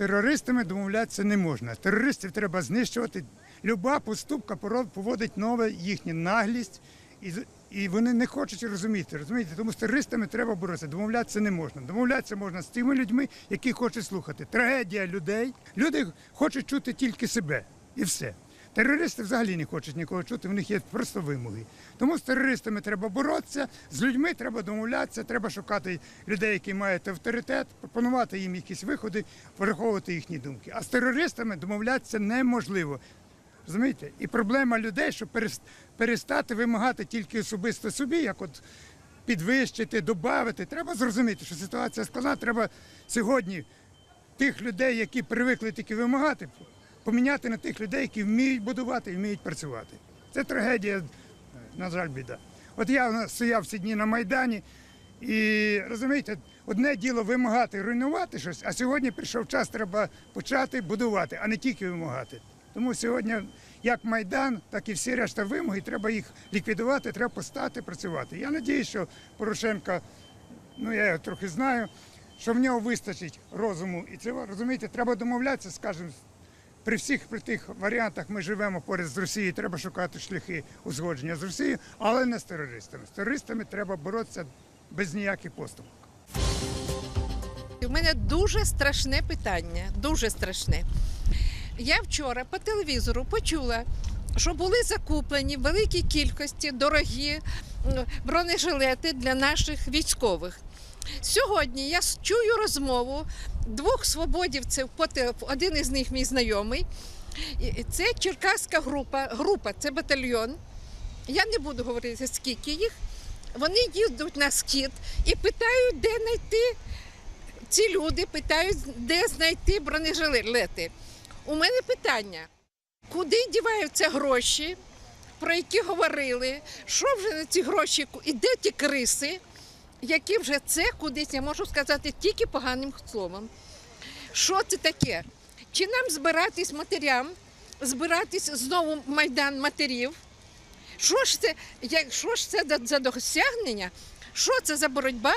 терористами домовлятися не можна. Терористів треба знищувати. Люба поступка поводить нове їхню наглість, і, і вони не хочуть розуміти. Розумієте? Тому з терористами треба боротися. Домовлятися не можна. Домовлятися можна з тими людьми, які хочуть слухати. Трагедія людей. Люди хочуть чути тільки себе і все. Терористи взагалі не хочуть нікого чути, в них є просто вимоги. Тому з терористами треба боротися, з людьми треба домовлятися, треба шукати людей, які мають авторитет, пропонувати їм якісь виходи, враховувати їхні думки. А з терористами домовлятися неможливо. Розумієте? І проблема людей, щоб перестати вимагати тільки особисто собі, як от підвищити, додати. Треба зрозуміти, що ситуація складна. Треба сьогодні тих людей, які привикли тільки вимагати, поміняти на тих людей, які вміють будувати і вміють працювати. Це трагедія, на жаль, біда. От я стояв ці дні на Майдані, і розумієте, одне діло вимагати, руйнувати щось, а сьогодні прийшов час, треба почати будувати, а не тільки вимагати. Тому сьогодні як Майдан, так і всі решта вимоги, треба їх ліквідувати, треба постати працювати. Я сподіваюся, що Порошенка ну я його трохи знаю, що в нього вистачить розуму. І це розумієте, треба домовлятися, скажімо, при всіх при тих варіантах ми живемо поряд з Росією, треба шукати шляхи узгодження з Росією, але не з терористами. З терористами треба боротися без ніяких поступок. У мене дуже страшне питання, дуже страшне. Я вчора по телевізору почула, що були закуплені в великій кількості дорогі бронежилети для наших військових. Сьогодні я чую розмову двох свободівців, один із них мій знайомий. Це черкаська група, група, це батальйон. Я не буду говорити, скільки їх. Вони їдуть на схід і питають, де знайти ці люди питають, де знайти бронежилети. У мене питання: куди діваються гроші, про які говорили, що вже на ці гроші, і де ті криси, які вже це кудись, я можу сказати, тільки поганим словом. Що це таке? Чи нам збиратись матерям, збиратись знову в майдан матерів? Що ж це, що ж це за- досягнення? Що це за боротьба,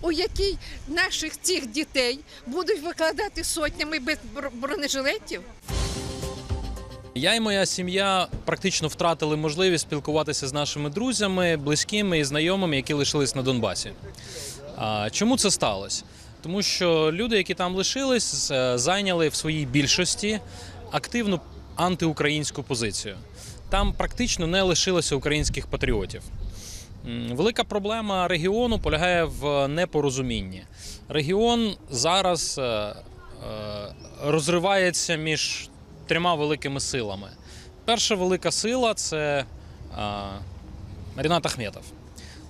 у якій наших цих дітей будуть викладати сотнями без бронежилетів? Я і моя сім'я практично втратили можливість спілкуватися з нашими друзями, близькими і знайомими, які лишились на Донбасі. Чому це сталося? Тому що люди, які там лишились, е, зайняли в своїй більшості активну антиукраїнську позицію. Там практично не лишилося українських патріотів. Велика проблема регіону полягає в непорозумінні. Регіон зараз е, е, розривається між трьома великими силами. Перша велика сила це Рінат Ахметов.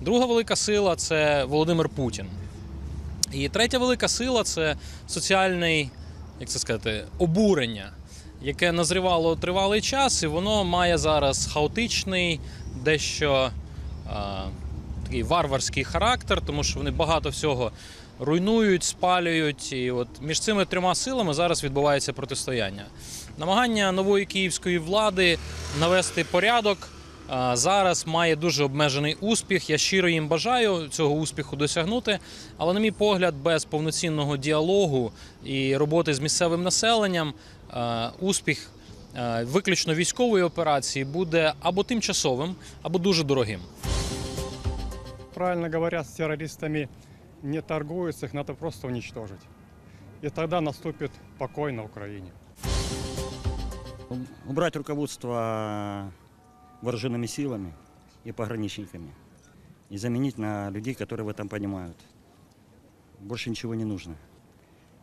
Друга велика сила це Володимир Путін. І третя велика сила це соціальний, як це сказати, обурення, яке назрівало тривалий час, і воно має зараз хаотичний, дещо а, такий варварський характер, тому що вони багато всього руйнують, спалюють. І от між цими трьома силами зараз відбувається протистояння. Намагання нової київської влади навести порядок зараз має дуже обмежений успіх. Я щиро їм бажаю цього успіху досягнути. Але, на мій погляд, без повноцінного діалогу і роботи з місцевим населенням успіх виключно військової операції буде або тимчасовим, або дуже дорогим. Правильно говорят, с террористами не торгуются, их надо просто уничтожить. И тогда наступит покой на Украине. убрать руководство вооруженными силами и пограничниками и заменить на людей, которые в этом понимают. Больше ничего не нужно.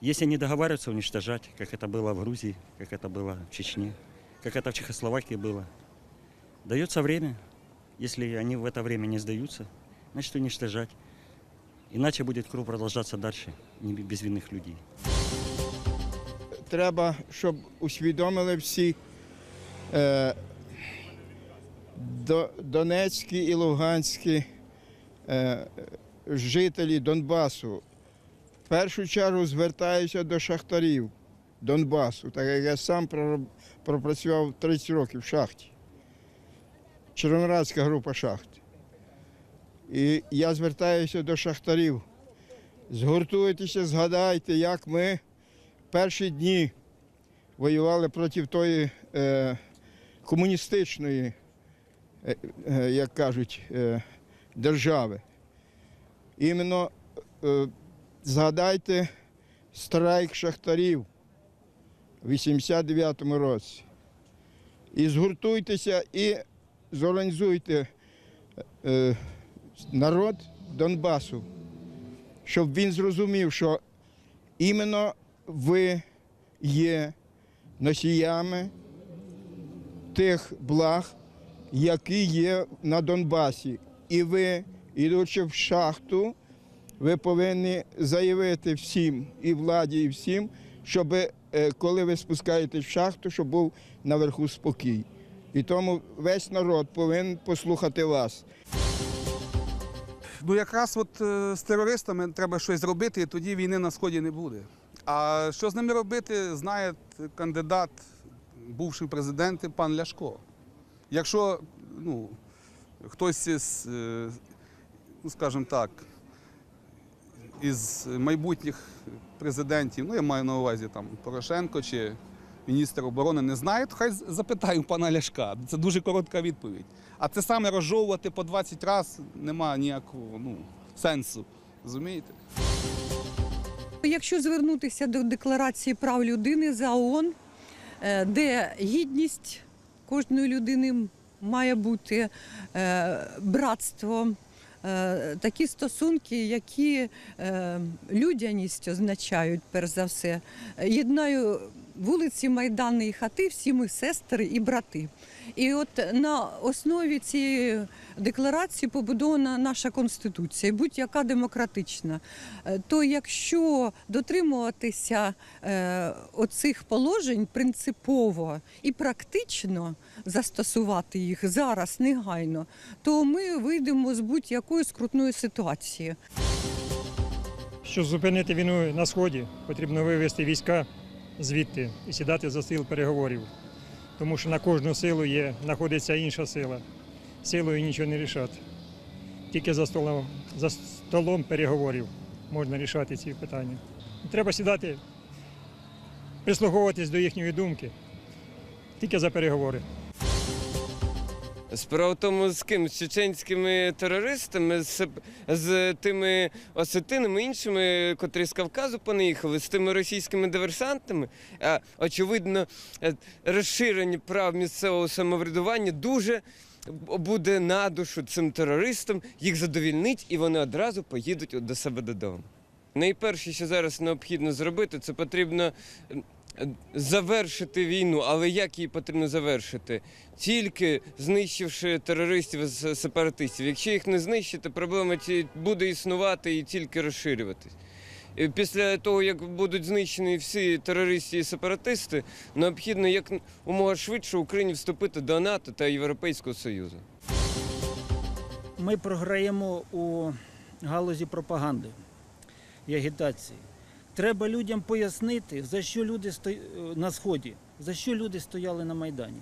Если не договариваются, уничтожать, как это было в Грузии, как это было в Чечне, как это в Чехословакии было. Дается время. Если они в это время не сдаются, значит уничтожать. Иначе будет круг продолжаться дальше, не безвинных людей. треба, щоб усвідомили всі е, до, донецькі і луганські е, жителі Донбасу. В першу чергу звертаюся до шахтарів Донбасу, так як я сам пропрацював 30 років в шахті. Червоноградська група шахт. І я звертаюся до шахтарів. Згуртуйтеся, згадайте, як ми перші дні воювали проти тої е, комуністичної, е, е, як кажуть, е, держави. Іменно е, згадайте страйк шахтарів у 89-му році. І згуртуйтеся і зорганізуйте е, народ Донбасу, щоб він зрозумів, що іменно ви є носіями тих благ, які є на Донбасі. І ви, ідучи в шахту, ви повинні заявити всім, і владі, і всім, щоб е, коли ви спускаєтесь в шахту, щоб був наверху спокій. І тому весь народ повинен послухати вас. Ну якраз от е, з терористами треба щось зробити, і тоді війни на сході не буде. А що з ними робити, знає кандидат, бувший президент пан Ляшко. Якщо ну, хтось із, е, ну скажімо так, із майбутніх президентів, ну я маю на увазі там Порошенко чи міністр оборони не знає, то хай запитає у пана Ляшка. Це дуже коротка відповідь. А це саме розжовувати по 20 разів немає ніякого ну, сенсу. Розумієте? Якщо звернутися до Декларації прав людини за ООН, е, де гідність кожної людини має бути е, братство, е, такі стосунки, які людяність означають, перш за все. Єднаю вулиці, майдани і хати, всі ми сестри і брати. І от на основі цієї декларації побудована наша конституція, будь-яка демократична. Е, То якщо дотримуватися е, оцих положень принципово і практично застосувати їх зараз негайно, то ми вийдемо з будь-якої скрутної ситуації. Щоб зупинити війну на сході, потрібно вивести війська звідти і сідати за стіл переговорів. Тому що на кожну силу є, знаходиться інша сила. Силою нічого не рішати. Тільки за столом, за столом переговорів можна рішати ці питання. Треба сідати, прислуховуватись до їхньої думки. Тільки за переговори. Справа в тому, з ким? З чеченськими терористами, з, з тими осетинами, іншими, котрі з Кавказу понаїхали, з тими російськими диверсантами. Очевидно, е, розширення прав місцевого самоврядування дуже буде на душу цим терористам, їх задовільнить, і вони одразу поїдуть до себе додому. Найперше, що зараз необхідно зробити, це потрібно завершити війну. Але як її потрібно завершити? Тільки знищивши терористів с- сепаратистів. Якщо їх не знищити, проблема буде існувати і тільки розширюватись. Після того, як будуть знищені всі терористи і сепаратисти, необхідно як умога швидше Україні вступити до НАТО та Європейського Союзу. ми програємо у галузі пропаганди і агітації. Треба людям пояснити, за що люди сто... на Сході, за що люди стояли на Майдані.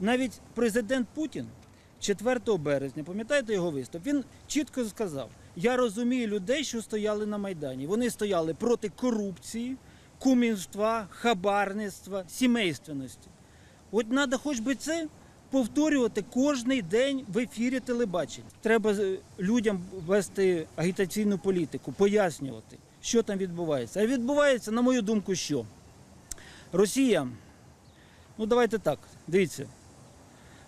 Навіть президент Путін 4 березня, пам'ятаєте його виступ, він чітко сказав: я розумію людей, що стояли на Майдані. Вони стояли проти корупції, кумівства, хабарництва, сімейственності. От треба хоч би це повторювати кожний день в ефірі телебачення. Треба е, людям вести агітаційну політику, пояснювати, що там відбувається. А відбувається, на мою думку, що Росія, ну давайте так, дивіться,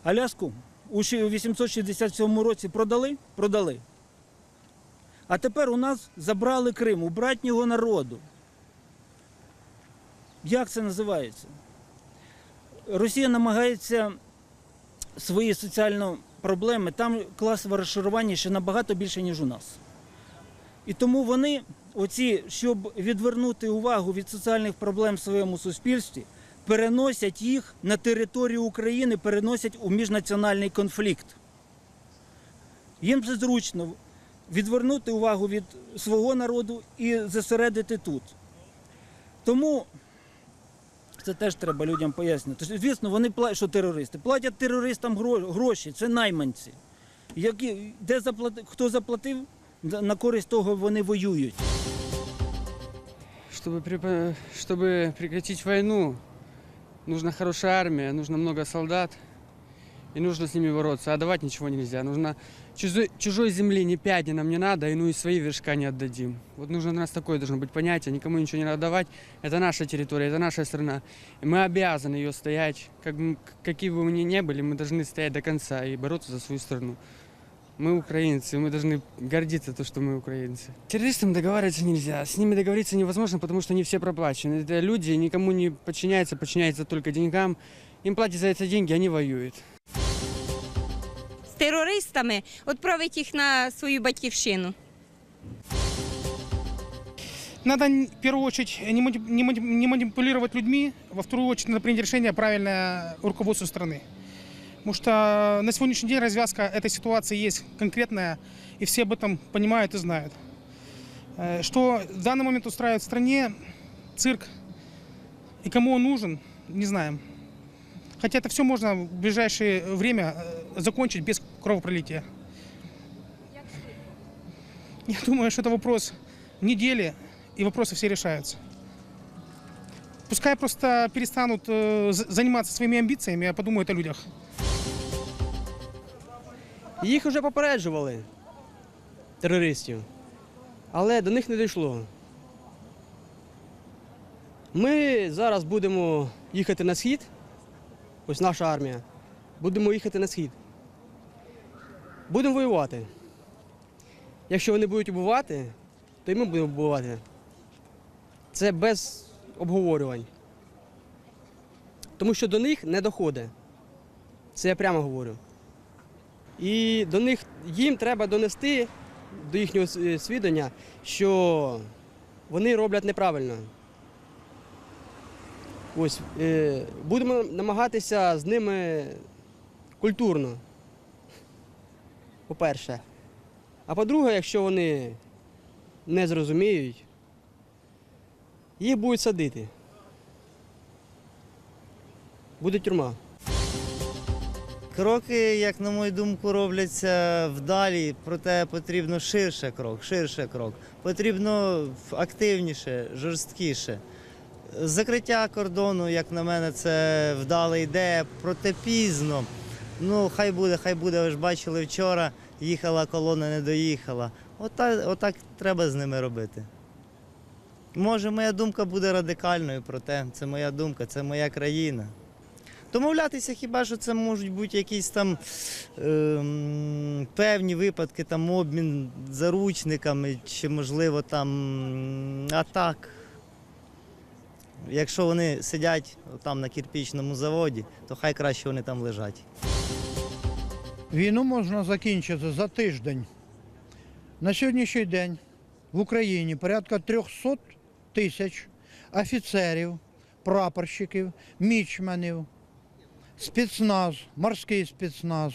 Аляску у 867 році продали? Продали. А тепер у нас забрали Крим, у братнього народу. Як це називається? Росія намагається свої соціальні проблеми, там класове розшарування ще набагато більше, ніж у нас. І тому вони, оці, щоб відвернути увагу від соціальних проблем в своєму суспільстві, переносять їх на територію України, переносять у міжнаціональний конфлікт. Їм це зручно відвернути увагу від свого народу і зосередити тут. Тому це теж треба людям пояснити. Звісно, вони платять, що терористи. Платять терористам гроші, це найманці. Які, де заплати, хто заплатив, на користь того вони воюють. Что чтобы, препо- чтобы прекратить войну, нужна хорошая армия, нужно много солдат, и нужно с ними бороться, а давать ничего нельзя. Нужно чужой, чужой земли ни пяди нам не надо, и ну и свои вершка не отдадим. Вот нужно у нас такое должно быть понятие, никому ничего не надо давать. Это наша территория, это наша страна. И мы обязаны ее стоять, как, м- какие бы мы ни не были, мы должны стоять до конца и бороться за свою страну. Мы украинцы, мы должны гордиться то, что мы украинцы. Террористам договариваться нельзя, с ними договориться невозможно, потому что они все проплачены. Это люди, никому не подчиняются, подчиняются только деньгам. Им платят за это деньги, они воюют. з терористами, відправити їх на свою батьківщину. Надо в первую очередь не мани- не мани- не манипулировать людьми, во вторую очередь надо принять решение правильное руководству страны. Потому что на сегодняшний день развязка этой ситуации есть конкретная, и все об этом понимают и знают. Э, Что в данный момент устраивает в стране цирк и кому он нужен, не знаем. Хотя это все можно в ближайшее время э, закончить без кровопролития. Я думаю, что это вопрос недели, и вопросы все решаются. Пускай просто перестанут э, заниматься своими амбициями, а подумают о людях. Їх вже попереджували, терористів, але до них не дійшло. Ми зараз будемо їхати на схід, ось наша армія, будемо їхати на схід. Будемо воювати. Якщо вони будуть убивати, то і ми будемо вбивати. Це без обговорювань. Тому що до них не доходить. Це я прямо говорю. І до них їм треба донести до їхнього свідання, що вони роблять неправильно. Ось е, будемо намагатися з ними культурно. По-перше. А по-друге, якщо вони не зрозуміють, їх будуть садити. Буде тюрма. Кроки, як на мою думку, робляться вдалі, проте потрібно ширше крок, ширше крок. Потрібно активніше, жорсткіше. Закриття кордону, як на мене, це вдала ідея, проте пізно. Ну, хай буде, хай буде. Ви ж бачили вчора, їхала колона, не доїхала. Ота, отак треба з ними робити. Може, моя думка буде радикальною, проте це моя думка, це моя країна. Домовлятися хіба що це можуть бути якісь там ем, певні випадки, там обмін заручниками, чи можливо там. м, А так. Якщо вони сидять там на кирпічному заводі, то хай краще вони там лежать. Війну можна закінчити за тиждень. На сьогоднішній день в Україні порядка 300 тисяч офіцерів, прапорщиків, мічманів, спецназ, морський спецназ,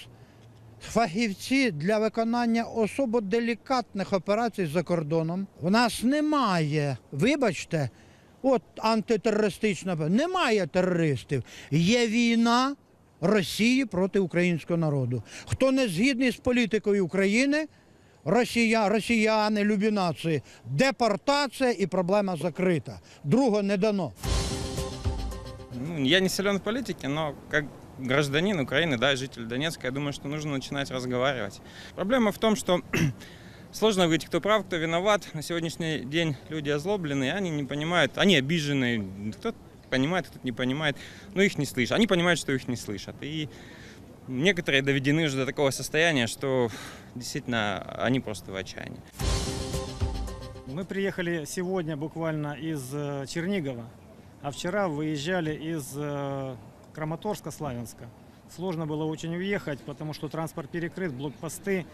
фахівці для виконання особо делікатних операцій за кордоном. В нас немає, вибачте, от антитерористична, немає терористів. Є війна Росії проти українського народу. Хто не згідний з політикою України, Росія, росіяни, любі нації, депортація і проблема закрита. Другого не дано. Я не силен в политике, но как гражданин Украины, да, житель Донецка, я думаю, что нужно начинать разговаривать. Проблема в том, что сложно говорить, кто прав, кто виноват. На сегодняшний день люди озлобленные, они не понимают, они обиженные. Кто понимает, кто не понимает, но их не слышат. Они понимают, что их не слышат. И некоторые доведены уже до такого состояния, что действительно они просто в отчаянии. Мы приехали сегодня буквально из э, Чернигова, а вчера выезжали из э, Краматорска, Славянска. Сложно было очень уехать, потому что транспорт перекрыт, блокпосты.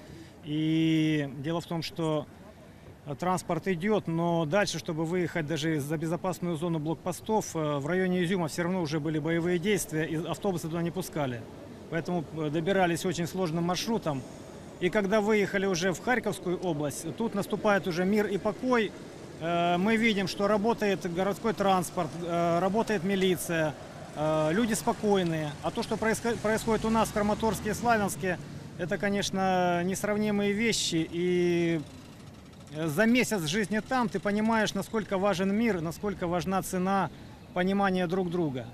И дело в том, что э, транспорт идет, но дальше, чтобы выехать даже за безопасную зону блокпостов, э, в районе Изюма все равно уже были боевые действия, и автобусы туда не пускали. Поэтому добирались очень сложным маршрутом. И когда выехали уже в Харьковскую область, тут наступает уже мир и покой. Э, Мы видим, что работает городской транспорт, э, работает милиция, э, люди спокойные. А то, что происход- происходит у нас в Краматорске и Славянске, это, конечно, несравнимые вещи. И за месяц жизни там ты понимаешь, насколько важен мир, насколько важна цена понимания друг друга.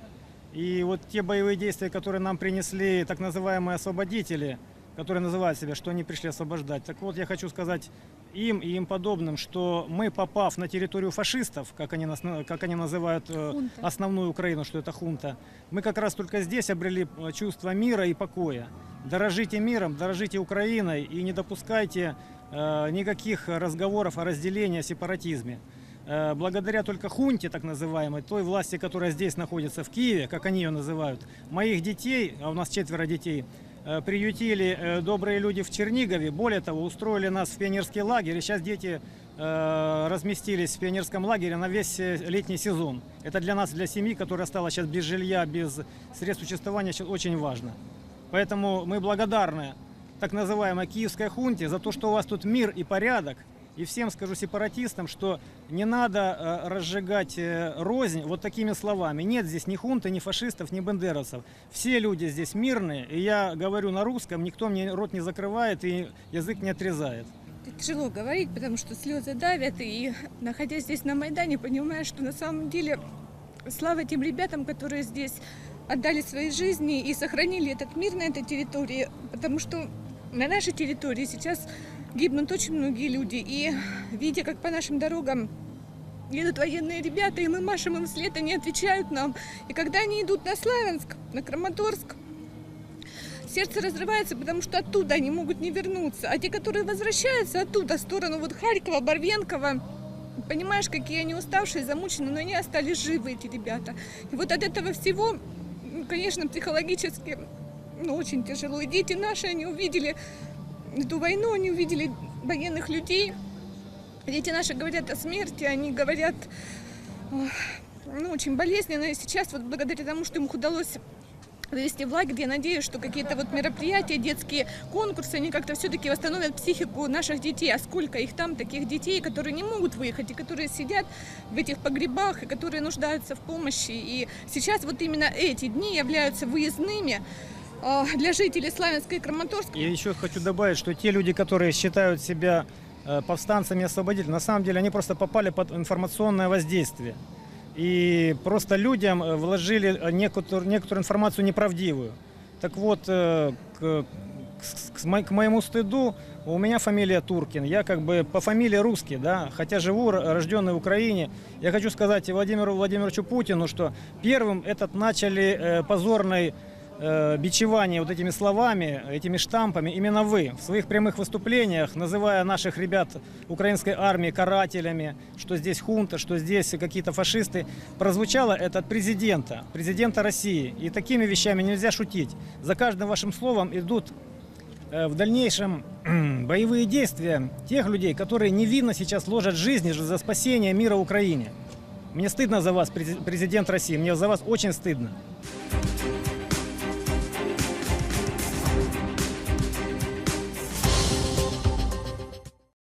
И вот те боевые действия, которые нам принесли так называемые освободители, которые называют себя, что они пришли освобождать. Так вот, я хочу сказать им и им подобным, что мы, попав на территорию фашистов, как они, нас, на- как они называют э, Хунта. основную Украину, что это хунта, мы как раз только здесь обрели э, чувство мира и покоя. Дорожите миром, дорожите Украиной и не допускайте э, никаких разговоров о разделении, о сепаратизме. Э, благодаря только хунте, так называемой, той власти, которая здесь находится, в Киеве, как они ее называют, моих детей, а у нас четверо детей, приютили э, добрые люди в Чернигове. Более того, устроили нас в пионерский лагерь. И сейчас дети э, разместились в пионерском лагере на весь э, летний сезон. Это для нас, для семьи, которая стала сейчас без жилья, без средств существования, щас очень важно. Поэтому мы благодарны так называемой киевской хунте за то, что у вас тут мир и порядок. И всем скажу сепаратистам, что не надо э, разжигать э, рознь вот такими словами. Нет здесь ни хунты, ни фашистов, ни бендеровцев. Все люди здесь мирные. И я говорю на русском, никто мне рот не закрывает и язык не отрезает. Тяжело говорить, потому что слезы давят, и находясь здесь на Майдане, понимаешь, что на самом деле слава тем ребятам, которые здесь отдали свои жизни и сохранили этот мир на этой территории, потому что на нашей территории сейчас гибнут очень многие люди, и видя, как по нашим дорогам едут военные ребята, и мы машем им вслед, они отвечают нам, и когда они идут на Славянск, на Краматорск, сердце разрывается, потому что оттуда они могут не вернуться. А те, которые возвращаются оттуда, в сторону вот Харькова, Барвенкова, понимаешь, какие они уставшие, замученные, но они остались живы, эти ребята. И вот от этого всего, конечно, психологически ну, очень тяжело. И дети наши, они увидели эту войну, они увидели военных людей. Дети наши говорят о смерти, они говорят ну, очень болезненно. И сейчас вот благодаря тому, что им удалось вывести в лагерь. Я надеюсь, что какие-то вот мероприятия, детские конкурсы, они как-то все-таки восстановят психику наших детей. А сколько их там, таких детей, которые не могут выехать, и которые сидят в этих погребах, и которые нуждаются в помощи. И сейчас вот именно эти дни являются выездными для жителей Славянска и Краматорска. Я еще хочу добавить, что те люди, которые считают себя э, повстанцами и освободителями, на самом деле они просто попали под информационное воздействие. И просто людям э, вложили э, некоторую, некоторую информацию неправдивую. Так вот, э, к, к- к мо- к моему стыду, у меня фамилия Туркин. Я как бы по фамилии русский, да, хотя живу, рожденный в Украине. Я хочу сказать и Владимиру Владимировичу Путину, что первым этот начали э, позорный э, бичевание вот этими словами, этими штампами именно вы в своих прямых выступлениях, называя наших ребят украинской армии карателями, что здесь хунта, что здесь какие-то фашисты, прозвучало это от президента, президента России. И такими вещами нельзя шутить. За каждым вашим словом идут э, в дальнейшем боевые действия тех людей, которые невинно сейчас ложат жизни за спасение мира Украине. Мне стыдно за вас, прези- президент России, мне за вас очень стыдно.